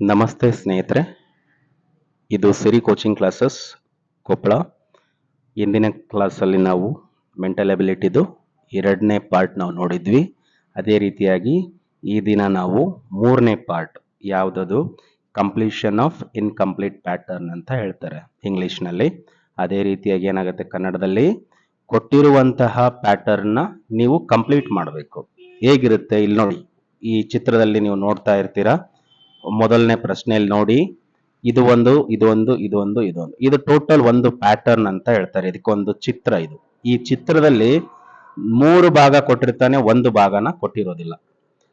ನಮಸ್ತೆ ಸ್ನೇಹಿತರೆ. ಇದು ಸಿರಿ ಕೋಚಿಂಗ್ ಕ್ಲಾಸಸ್ ಕೊಪ್ಪಳ. ಇಂದಿನ ಕ್ಲಾಸಲ್ಲಿ ನಾವು ಮೆಂಟಲ್ ಎಬಿಲಿಟಿದು ಎರಡನೇ ಪಾರ್ಟ್ ನಾವು ನೋಡಿದ್ವಿ. ಅದೇ ರೀತಿಯಾಗಿ ಈ ದಿನ ನಾವು ಮೂರನೇ ಪಾರ್ಟ್ ಯಾವುದದು? ಕಂಪ್ಲೀಷನ್ ಆಫ್ ಇನ್ಕಂಪ್ಲೀಟ್ ಪ್ಯಾಟರ್ನ್ ಅಂತ ಹೇಳ್ತಾರೆ ಇಂಗ್ಲೀಷ್ನಲ್ಲಿ ಅದೇ ರೀತಿಯಾಗಿ ಏನಾಗುತ್ತೆ ಕನ್ನಡದಲ್ಲಿ? ಕೊಟ್ಟಿರುವಂತಹ ಪ್ಯಾಟರ್ನ್ನ ನೀವು ಕಂಪ್ಲೀಟ್ ಮಾಡಬೇಕು. ಹೇಗಿರುತ್ತೆ? ಇಲ್ಲಿ ನೋಡಿ. ಈ ಚಿತ್ರದಲ್ಲಿ ನೀವು ನೋಡ್ತಾ ಇರ್ತೀರಾ? ಮೊದಲನೇ ಪ್ರಶ್ನೆಯಲ್ಲಿ ನೋಡಿ, ಇದು ಒಂದು ಇದು ಒಂದು ಇದು ಒಂದು ಇದು ಒಂದು. ಇದು ಟೋಟಲ್ ಒಂದು ಪ್ಯಾಟರ್ನ್ ಅಂತ ಹೇಳ್ತಾರೆ. ಇದಕ್ಕೊಂದು ಚಿತ್ರ ಇದು. ಈ ಚಿತ್ರದಲ್ಲಿ ಮೂರು ಭಾಗ ಕೊಟ್ಟಿರ್ತಾನೆ, ಒಂದು ಭಾಗನ ಕೊಟ್ಟಿರೋದಿಲ್ಲ.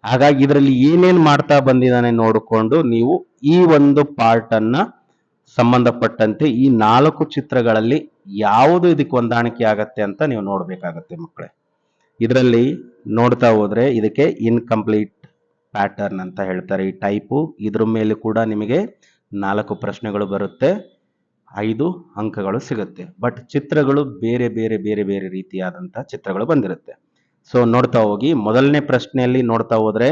ಹಾಗಾಗಿ ಇದರಲ್ಲಿ ಏನೇನ್ ಮಾಡ್ತಾ ಬಂದಿದ್ದಾನೆ ನೋಡಿಕೊಂಡು ನೀವು ಈ ಒಂದು ಪಾರ್ಟ್ ಅನ್ನ ಸಂಬಂಧಪಟ್ಟಂತೆ ಈ ನಾಲ್ಕು ಚಿತ್ರಗಳಲ್ಲಿ ಯಾವುದು ಇದಕ್ಕೆ ಹೊಂದಾಣಿಕೆ ಆಗತ್ತೆ ಅಂತ ನೀವು ನೋಡ್ಬೇಕಾಗತ್ತೆ ಮಕ್ಕಳೇ. ಇದರಲ್ಲಿ ನೋಡ್ತಾ ಹೋದ್ರೆ ಇದಕ್ಕೆ ಇನ್ಕಂಪ್ಲೀಟ್ ಪ್ಯಾಟರ್ನ್ ಅಂತ ಹೇಳ್ತಾರೆ ಈ ಟೈಪು ಇದ್ರ ಮೇಲೆ ಕೂಡ ನಿಮಗೆ ನಾಲ್ಕು ಪ್ರಶ್ನೆಗಳು ಬರುತ್ತೆ. ಐದು ಅಂಕಗಳು ಸಿಗುತ್ತೆ. ಬಟ್ ಚಿತ್ರಗಳು ಬೇರೆ ಬೇರೆ ಬೇರೆ ಬೇರೆ ರೀತಿಯಾದಂಥ ಚಿತ್ರಗಳು ಬಂದಿರುತ್ತೆ. ಸೊ ನೋಡ್ತಾ ಹೋಗಿ. ಮೊದಲನೇ ಪ್ರಶ್ನೆಯಲ್ಲಿ ನೋಡ್ತಾ ಹೋದರೆ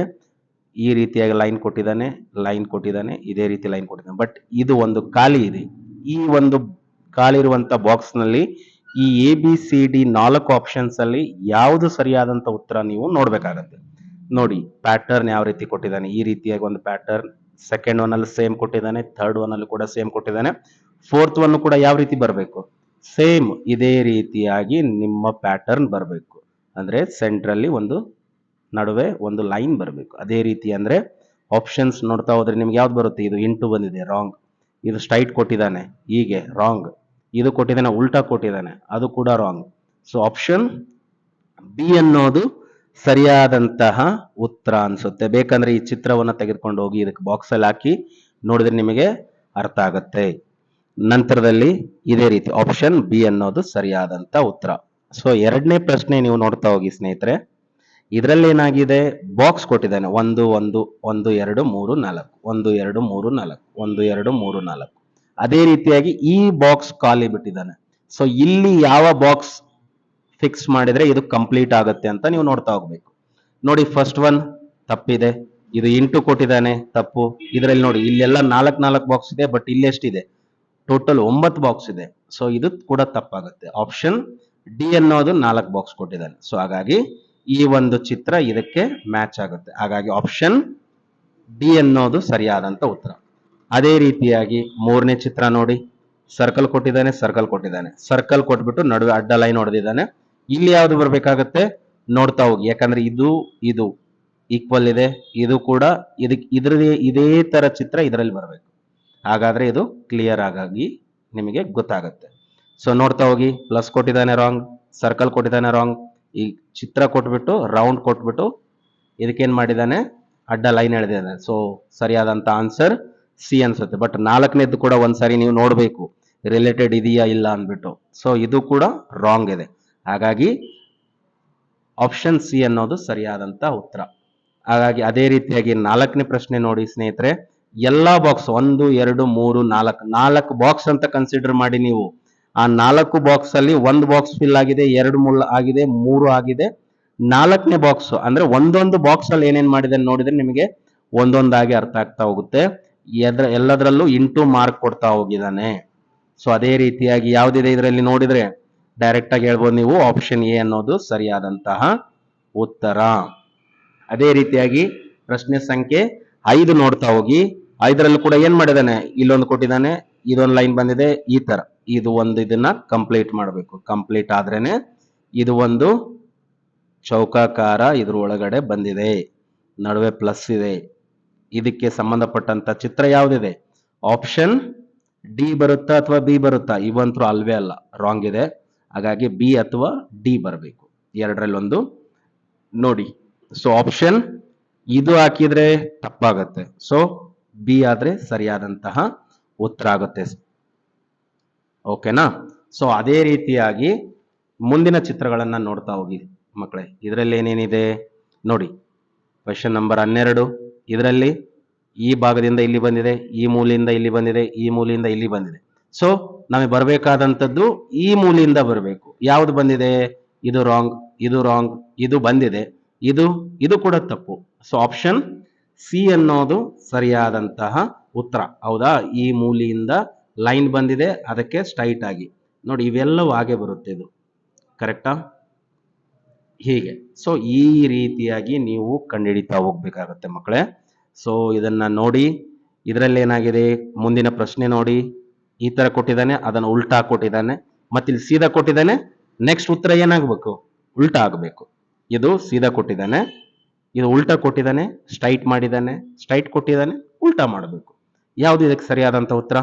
ಈ ರೀತಿಯಾಗಿ ಲೈನ್ ಕೊಟ್ಟಿದ್ದಾನೆ ಲೈನ್ ಕೊಟ್ಟಿದ್ದಾನೆ, ಇದೇ ರೀತಿ ಲೈನ್ ಕೊಟ್ಟಿದ್ದಾನೆ. ಬಟ್ ಇದು ಒಂದು ಖಾಲಿ ಇದೆ. ಈ ಒಂದು ಖಾಲಿ ಇರುವಂತ ಬಾಕ್ಸ್ನಲ್ಲಿ ಈ ಎ ಬಿ ಸಿ ಡಿ ನಾಲ್ಕು ಆಪ್ಷನ್ಸ್ ಅಲ್ಲಿ ಯಾವುದು ಸರಿಯಾದಂಥ ಉತ್ತರ ನೀವು ನೋಡ್ಬೇಕಾಗತ್ತೆ. ನೋಡಿ ಪ್ಯಾಟರ್ನ್ ಯಾವ ರೀತಿ ಕೊಟ್ಟಿದ್ದಾನೆ? ಈ ರೀತಿಯಾಗಿ ಒಂದು ಪ್ಯಾಟರ್ನ್ ಸೆಕೆಂಡ್ ಒನ್ ಅಲ್ಲಿ ಸೇಮ್ ಕೊಟ್ಟಿದ್ದಾನೆ ಥರ್ಡ್ ಒನ್ ಅಲ್ಲಿ ಕೂಡ ಸೇಮ್ ಕೊಟ್ಟಿದ್ದಾನೆ. ಫೋರ್ತ್ ಒನ್ ಕೂಡ ಯಾವ ರೀತಿ ಬರಬೇಕು? ಸೇಮ್ ಇದೇ ರೀತಿಯಾಗಿ ನಿಮ್ಮ ಪ್ಯಾಟರ್ನ್ ಬರಬೇಕು. ಅಂದ್ರೆ ಸೆಂಟ್ರಲ್ಲಿ ಒಂದು ನಡುವೆ ಒಂದು ಲೈನ್ ಬರಬೇಕು. ಅದೇ ರೀತಿ ಅಂದ್ರೆ ಆಪ್ಷನ್ಸ್ ನೋಡ್ತಾ ಹೋದ್ರೆ ನಿಮ್ಗೆ ಯಾವ್ದು ಬರುತ್ತೆ? ಇದು ಇಂಟು ಬಂದಿದೆ ರಾಂಗ್ ಇದು ಸ್ಟ್ರೈಟ್ ಕೊಟ್ಟಿದ್ದಾನೆ, ಹೀಗೆ ರಾಂಗ್ ಇದು ಕೊಟ್ಟಿದ್ದಾನೆ, ಉಲ್ಟಾ ಕೊಟ್ಟಿದ್ದಾನೆ, ಅದು ಕೂಡ ರಾಂಗ್ ಸೊ ಆಪ್ಷನ್ ಬಿ ಅನ್ನೋದು ಸರಿಯಾದಂತಹ ಉತ್ತರ ಅನ್ಸುತ್ತೆ. ಬೇಕಂದ್ರೆ ಈ ಚಿತ್ರವನ್ನ ತೆಗೆದುಕೊಂಡು ಹೋಗಿ ಇದಕ್ಕೆ ಬಾಕ್ಸ್ ಅಲ್ಲಿ ಹಾಕಿ ನೋಡಿದ್ರೆ ನಿಮಗೆ ಅರ್ಥ ಆಗುತ್ತೆ. ನಂತರದಲ್ಲಿ ಇದೇ ರೀತಿ ಆಪ್ಷನ್ ಬಿ ಅನ್ನೋದು ಸರಿಯಾದಂತ ಉತ್ತರ. ಸೊ ಎರಡನೇ ಪ್ರಶ್ನೆ ನೀವು ನೋಡ್ತಾ ಹೋಗಿ ಸ್ನೇಹಿತರೆ. ಇದರಲ್ಲಿ ಏನಾಗಿದೆ? ಬಾಕ್ಸ್ ಕೊಟ್ಟಿದ್ದಾನೆ. ಒಂದು ಒಂದು ಒಂದು, ಎರಡು, ಮೂರು, ನಾಲ್ಕು. ಒಂದು, ಎರಡು, ಮೂರು, ನಾಲ್ಕು. ಒಂದು, ಎರಡು, ಮೂರು, ನಾಲ್ಕು. ಅದೇ ರೀತಿಯಾಗಿ ಈ ಬಾಕ್ಸ್ ಖಾಲಿ ಬಿಟ್ಟಿದ್ದಾನೆ. ಸೊ ಇಲ್ಲಿ ಯಾವ ಬಾಕ್ಸ್ ಫಿಕ್ಸ್ ಮಾಡಿದ್ರೆ ಇದು ಕಂಪ್ಲೀಟ್ ಆಗುತ್ತೆ ಅಂತ ನೀವು ನೋಡ್ತಾ ಹೋಗ್ಬೇಕು. ನೋಡಿ ಫಸ್ಟ್ ಒನ್ ತಪ್ಪಿದೆ. ಇದು ಇಂಟು ಕೊಟ್ಟಿದ್ದಾನೆ, ತಪ್ಪು. ಇದರಲ್ಲಿ ನೋಡಿ, ಇಲ್ಲೆಲ್ಲ ನಾಲ್ಕು ನಾಲ್ಕು ಬಾಕ್ಸ್ ಇದೆ ಬಟ್ ಇಲ್ಲಿ ಎಷ್ಟಿದೆ? ಟೋಟಲ್ ಒಂಬತ್ತು ಬಾಕ್ಸ್ ಇದೆ. ಸೊ ಇದು ಕೂಡ ತಪ್ಪಾಗುತ್ತೆ. ಆಪ್ಷನ್ ಡಿ ಅನ್ನೋದು ನಾಲ್ಕು ಬಾಕ್ಸ್ ಕೊಟ್ಟಿದ್ದಾನೆ. ಸೊ ಹಾಗಾಗಿ ಈ ಒಂದು ಚಿತ್ರ ಇದಕ್ಕೆ ಮ್ಯಾಚ್ ಆಗುತ್ತೆ. ಹಾಗಾಗಿ ಆಪ್ಷನ್ ಡಿ ಅನ್ನೋದು ಸರಿಯಾದಂತ ಉತ್ತರ. ಅದೇ ರೀತಿಯಾಗಿ ಮೂರನೇ ಚಿತ್ರ ನೋಡಿ. ಸರ್ಕಲ್ ಕೊಟ್ಟಿದ್ದಾನೆ ಸರ್ಕಲ್ ಕೊಟ್ಟಿದ್ದಾನೆ. ಸರ್ಕಲ್ ಕೊಟ್ಬಿಟ್ಟು ನಡುವೆ ಅಡ್ಡ ಲೈನ್ ಹೊಡೆದಿದ್ದಾನೆ. ಇಲ್ಲಿ ಯಾವ್ದು ಬರ್ಬೇಕಾಗತ್ತೆ? ನೋಡ್ತಾ ಹೋಗಿ. ಯಾಕಂದ್ರೆ ಇದು ಇದು ಈಕ್ವಲ್ ಇದೆ, ಇದು ಕೂಡ ಇದಕ್ಕೆ ಇದ್ರದೇ, ಇದೇ ತರ ಚಿತ್ರ ಇದರಲ್ಲಿ ಬರಬೇಕು. ಹಾಗಾದ್ರೆ ಇದು ಕ್ಲಿಯರ್ ಆಗಾಗಿ ನಿಮಗೆ ಗೊತ್ತಾಗುತ್ತೆ. ಸೊ ನೋಡ್ತಾ ಹೋಗಿ. ಪ್ಲಸ್ ಕೊಟ್ಟಿದ್ದಾನೆ ರಾಂಗ್ ಸರ್ಕಲ್ ಕೊಟ್ಟಿದ್ದಾನೆ ರಾಂಗ್ ಈ ಚಿತ್ರ ಕೊಟ್ಬಿಟ್ಟು ರೌಂಡ್ ಕೊಟ್ಬಿಟ್ಟು ಇದಕ್ಕೇನ್ ಮಾಡಿದ್ದಾನೆ? ಅಡ್ಡ ಲೈನ್ ಎಳೆದಿದ್ದಾನೆ. ಸೊ ಸರಿಯಾದಂತ ಆನ್ಸರ್ ಸಿ ಅನ್ಸುತ್ತೆ. ಬಟ್ ನಾಲ್ಕನೇದು ಕೂಡ ಒಂದ್ಸರಿ ನೀವು ನೋಡಬೇಕು. ರಿಲೇಟೆಡ್ ಇದೆಯಾ ಇಲ್ಲ ಅಂದ್ಬಿಟ್ಟು. ಸೊ ಇದು ಕೂಡ ರಾಂಗ್ ಇದೆ. ಹಾಗಾಗಿ ಆಪ್ಷನ್ ಸಿ ಅನ್ನೋದು ಸರಿಯಾದಂತ ಉತ್ತರ. ಹಾಗಾಗಿ ಅದೇ ರೀತಿಯಾಗಿ ನಾಲ್ಕನೇ ಪ್ರಶ್ನೆ ನೋಡಿ ಸ್ನೇಹಿತರೆ, ಎಲ್ಲಾ ಬಾಕ್ಸ್ ಒಂದು, ಎರಡು, ಮೂರು, ನಾಲ್ಕು ನಾಲ್ಕು ಬಾಕ್ಸ್ ಅಂತ ಕನ್ಸಿಡರ್ ಮಾಡಿ ನೀವು. ಆ ನಾಲ್ಕು ಬಾಕ್ಸ್ ಅಲ್ಲಿ ಒಂದು ಬಾಕ್ಸ್ ಫಿಲ್ ಆಗಿದೆ, ಎರಡು ಮೂರು ಆಗಿದೆ ಮೂರು ಆಗಿದೆ. ನಾಲ್ಕನೇ ಬಾಕ್ಸ್ ಅಂದ್ರೆ ಒಂದೊಂದು ಬಾಕ್ಸ್ ಅಲ್ಲಿ ಏನೇನ್ ಮಾಡಿದೆ ನೋಡಿದ್ರೆ ನಿಮಗೆ ಒಂದೊಂದಾಗಿ ಅರ್ಥ ಆಗ್ತಾ ಹೋಗುತ್ತೆ. ಎದ್ರ, ಎಲ್ಲದರಲ್ಲೂ ಇಂಟು ಮಾರ್ಕ್ ಕೊಡ್ತಾ ಹೋಗಿದ್ದಾನೆ. ಸೊ ಅದೇ ರೀತಿಯಾಗಿ ಯಾವ್ದಿದೆ ಇದರಲ್ಲಿ ನೋಡಿದ್ರೆ ಡೈರೆಕ್ಟ್ ಆಗಿ ಹೇಳ್ಬೋದು ನೀವು ಆಪ್ಷನ್ ಎ ಅನ್ನೋದು ಸರಿಯಾದಂತಹ ಉತ್ತರ. ಅದೇ ರೀತಿಯಾಗಿ ಪ್ರಶ್ನೆ ಸಂಖ್ಯೆ ಐದು ನೋಡ್ತಾ ಹೋಗಿ. ಐದರಲ್ಲೂ ಕೂಡ ಏನ್ ಮಾಡಿದಾನೆ? ಇಲ್ಲೊಂದು ಕೊಟ್ಟಿದ್ದಾನೆ ಇದೊಂದು ಲೈನ್ ಬಂದಿದೆ, ಈ ತರ. ಇದು ಒಂದು ಇದನ್ನ ಕಂಪ್ಲೀಟ್ ಮಾಡಬೇಕು. ಕಂಪ್ಲೀಟ್ ಆದ್ರೇನೆ ಇದು ಒಂದು ಚೌಕಾಕಾರ ಇದ್ರ ಒಳಗಡೆ ಬಂದಿದೆ. ನಡುವೆ ಪ್ಲಸ್ ಇದೆ. ಇದಕ್ಕೆ ಸಂಬಂಧಪಟ್ಟಂತ ಚಿತ್ರ ಯಾವ್ದಿದೆ? ಆಪ್ಷನ್ ಡಿ ಬರುತ್ತಾ ಅಥವಾ ಬಿ ಬರುತ್ತಾ? ಇವಂತೂ ಅಲ್ವೇ ಅಲ್ಲ. ರಾಂಗ್ ಇದೆ. ಹಾಗಾಗಿ ಬಿ ಅಥವಾ ಡಿ ಬರಬೇಕು. ಎರಡರಲ್ಲಿ ಒಂದು ನೋಡಿ. ಸೊ ಆಪ್ಷನ್ ಇದು ಹಾಕಿದ್ರೆ ತಪ್ಪಾಗತ್ತೆ. ಸೊ ಬಿ ಆದ್ರೆ ಸರಿಯಾದಂತಹ ಉತ್ತರ ಆಗುತ್ತೆ. ಓಕೆನಾ ಸೊ ಅದೇ ರೀತಿಯಾಗಿ ಮುಂದಿನ ಚಿತ್ರಗಳನ್ನು ನೋಡ್ತಾ ಹೋಗಿ ಮಕ್ಕಳೇ. ಇದರಲ್ಲಿ ಏನೇನಿದೆ? ನೋಡಿ. ಕ್ವೆಶನ್ ನಂಬರ್ ಹನ್ನೆರಡು. ಇದರಲ್ಲಿ ಈ ಭಾಗದಿಂದ ಇಲ್ಲಿ ಬಂದಿದೆ, ಈ ಮೂಲೆಯಿಂದ ಇಲ್ಲಿ ಬಂದಿದೆ, ಈ ಮೂಲೆಯಿಂದ ಇಲ್ಲಿ ಬಂದಿದೆ. ಸೊ ನಮಗೆ ಬರಬೇಕಾದಂಥದ್ದು ಈ ಮೂಲೆಯಿಂದ ಬರಬೇಕು. ಯಾವುದು ಬಂದಿದೆ? ಇದು ರಾಂಗ್ ಇದು ರಾಂಗ್ ಇದು ಬಂದಿದೆ. ಇದು ಇದು ಕೂಡ ತಪ್ಪು. ಸೊ ಆಪ್ಷನ್ ಸಿ ಅನ್ನೋದು ಸರಿಯಾದಂತಹ ಉತ್ತರ. ಹೌದಾ? ಈ ಮೂಲೆಯಿಂದ ಲೈನ್ ಬಂದಿದೆ, ಅದಕ್ಕೆ ಸ್ಟ್ರೈಟ್ ಆಗಿ. ನೋಡಿ, ಇವೆಲ್ಲವೂ ಹಾಗೆ ಬರುತ್ತೆ ಇದು. ಕರೆಕ್ಟಾ ಹೀಗೆ. ಸೊ ಈ ರೀತಿಯಾಗಿ ನೀವು ಕಂಡುಹಿಡಿತಾ ಹೋಗ್ಬೇಕಾಗತ್ತೆ ಮಕ್ಕಳೇ. ಸೊ ಇದನ್ನ ನೋಡಿ ಇದರಲ್ಲಿ ಏನಾಗಿದೆ ಮುಂದಿನ ಪ್ರಶ್ನೆ ನೋಡಿ. ಈ ತರ ಕೊಟ್ಟಿದ್ದಾನೆ, ಅದನ್ನು ಉಲ್ಟಾ ಕೊಟ್ಟಿದ್ದಾನೆ ಮತ್ತಿಲ್ಲಿ ಸೀದಾ ಕೊಟ್ಟಿದ್ದಾನೆ ನೆಕ್ಸ್ಟ್ ಉತ್ತರ ಏನಾಗಬೇಕು? ಉಲ್ಟಾ ಆಗಬೇಕು. ಇದು ಸೀದಾ ಕೊಟ್ಟಿದ್ದಾನೆ, ಇದು ಉಲ್ಟಾ ಕೊಟ್ಟಿದ್ದಾನೆ ಸ್ಟ್ರೈಟ್ ಮಾಡಿದ್ದಾನೆ ಸ್ಟ್ರೈಟ್ ಕೊಟ್ಟಿದ್ದಾನೆ, ಉಲ್ಟಾ ಮಾಡಬೇಕು. ಯಾವುದು ಇದಕ್ಕೆ ಸರಿಯಾದಂತ ಉತ್ತರ?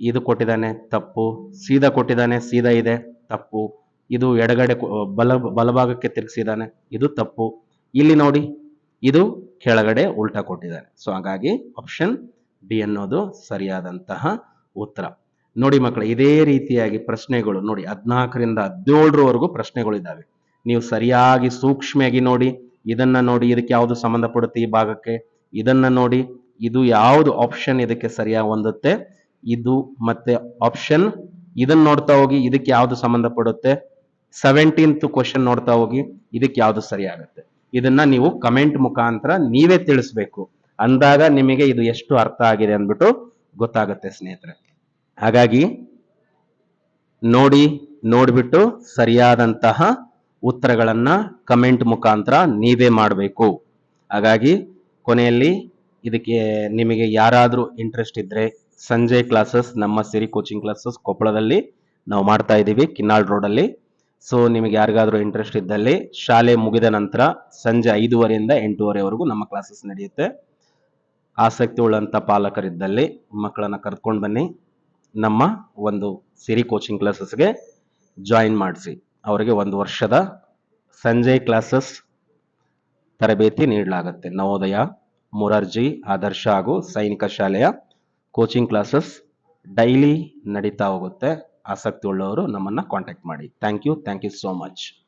ಇದು ಕೊಟ್ಟಿದ್ದಾನೆ, ತಪ್ಪು. ಸೀದಾ ಕೊಟ್ಟಿದ್ದಾನೆ, ಸೀದಾ ಇದೆ, ತಪ್ಪು. ಇದು ಎಡಗಡೆ ಬಲ, ಬಲಭಾಗಕ್ಕೆ ತಿರುಗಿಸಿದ್ದಾನೆ, ಇದು ತಪ್ಪು. ಇಲ್ಲಿ ನೋಡಿ, ಇದು ಕೆಳಗಡೆ ಉಲ್ಟಾ ಕೊಟ್ಟಿದ್ದಾನೆ. ಸೊ ಹಾಗಾಗಿ ಆಪ್ಷನ್ ಡಿ ಅನ್ನೋದು ಸರಿಯಾದಂತಹ ಉತ್ತರ. ನೋಡಿ ಮಕ್ಕಳು, ಇದೇ ರೀತಿಯಾಗಿ ಪ್ರಶ್ನೆಗಳು ನೋಡಿ, ಹದಿನಾಲ್ಕರಿಂದ ಹದಿನೇಳರವರೆಗೂ ಪ್ರಶ್ನೆಗಳು ಇದ್ದಾವೆ ನೀವು ಸರಿಯಾಗಿ ಸೂಕ್ಷ್ಮವಾಗಿ ನೋಡಿ, ಇದನ್ನ ನೋಡಿ, ಇದಕ್ಕೆ ಯಾವುದು ಸಂಬಂಧಪಡುತ್ತೆ ಈ ಭಾಗಕ್ಕೆ? ಇದನ್ನ ನೋಡಿ, ಇದು ಯಾವುದು ಆಪ್ಷನ್ ಇದಕ್ಕೆ ಸರಿಯಾಗಿ ಹೊಂದುತ್ತೆ? ಇದು ಮತ್ತೆ ಆಪ್ಷನ್ ಇದನ್ನ ನೋಡ್ತಾ ಹೋಗಿ, ಇದಕ್ಕೆ ಯಾವುದು ಸಂಬಂಧಪಡುತ್ತೆ? ಸೆವೆಂಟೀನ್ತ್ ಕ್ವಶನ್ ನೋಡ್ತಾ ಹೋಗಿ, ಇದಕ್ಕೆ ಯಾವುದು ಸರಿಯಾಗುತ್ತೆ? ಇದನ್ನ ನೀವು ಕಮೆಂಟ್ ಮುಖಾಂತರ ನೀವೇ ತಿಳಿಸ್ಬೇಕು. ಅಂದಾಗ ನಿಮಗೆ ಇದು ಎಷ್ಟು ಅರ್ಥ ಆಗಿದೆ ಅಂದ್ಬಿಟ್ಟು ಗೊತ್ತಾಗುತ್ತೆ ಸ್ನೇಹಿತರೆ. ಹಾಗಾಗಿ ನೋಡಿ, ನೋಡ್ಬಿಟ್ಟು ಸರಿಯಾದಂತಹ ಉತ್ತರಗಳನ್ನ ಕಮೆಂಟ್ ಮುಖಾಂತರ ನೀವೇ ಮಾಡಬೇಕು. ಹಾಗಾಗಿ ಕೊನೆಯಲ್ಲಿ ಇದಕ್ಕೆ ನಿಮಗೆ ಯಾರಾದರೂ ಇಂಟ್ರೆಸ್ಟ್ ಇದ್ರೆ ಸಂಜೆ ಕ್ಲಾಸಸ್ ನಮ್ಮ ಸಿರಿ ಕೋಚಿಂಗ್ ಕ್ಲಾಸಸ್ ಕೊಪ್ಪಳದಲ್ಲಿ ನಾವು ಮಾಡ್ತಾ ಇದ್ದೀವಿ, ಕಿನ್ನಾಳ್ ರೋಡಲ್ಲಿ ಸೊ ನಿಮಗೆ ಯಾರಿಗಾದರೂ ಇಂಟ್ರೆಸ್ಟ್ ಇದ್ದಲ್ಲಿ ಶಾಲೆ ಮುಗಿದ ನಂತರ ಸಂಜೆ ಐದೂವರೆಯಿಂದ ಎಂಟೂವರೆವರೆಗೂ ನಮ್ಮ ಕ್ಲಾಸಸ್ ನಡೆಯುತ್ತೆ. ಆಸಕ್ತಿ ಉಳ್ಳಂತ ಪಾಲಕರಿದ್ದಲ್ಲಿ ಮಕ್ಕಳನ್ನ ಕರ್ಕೊಂಡು ಬನ್ನಿ. ನಮ್ಮ ಒಂದು ಸಿರಿ ಕೋಚಿಂಗ್ ಕ್ಲಾಸಸ್ಗೆ ಜಾಯಿನ್ ಮಾಡಿಸಿ. ಅವರಿಗೆ ಒಂದು ವರ್ಷದ ಸಂಜೆ ಕ್ಲಾಸಸ್ ತರಬೇತಿ ನೀಡಲಾಗುತ್ತೆ. ನವೋದಯ, ಮುರಾರ್ಜಿ, ಆದರ್ಶ ಹಾಗೂ ಸೈನಿಕ ಶಾಲೆಯ ಕೋಚಿಂಗ್ ಕ್ಲಾಸಸ್ ಡೈಲಿ ನಡೀತಾ ಹೋಗುತ್ತೆ. ಆಸಕ್ತಿ ಉಳ್ಳವರು ನಮ್ಮನ್ನ ಕಾಂಟ್ಯಾಕ್ಟ್ ಮಾಡಿ. Thank you thank you so much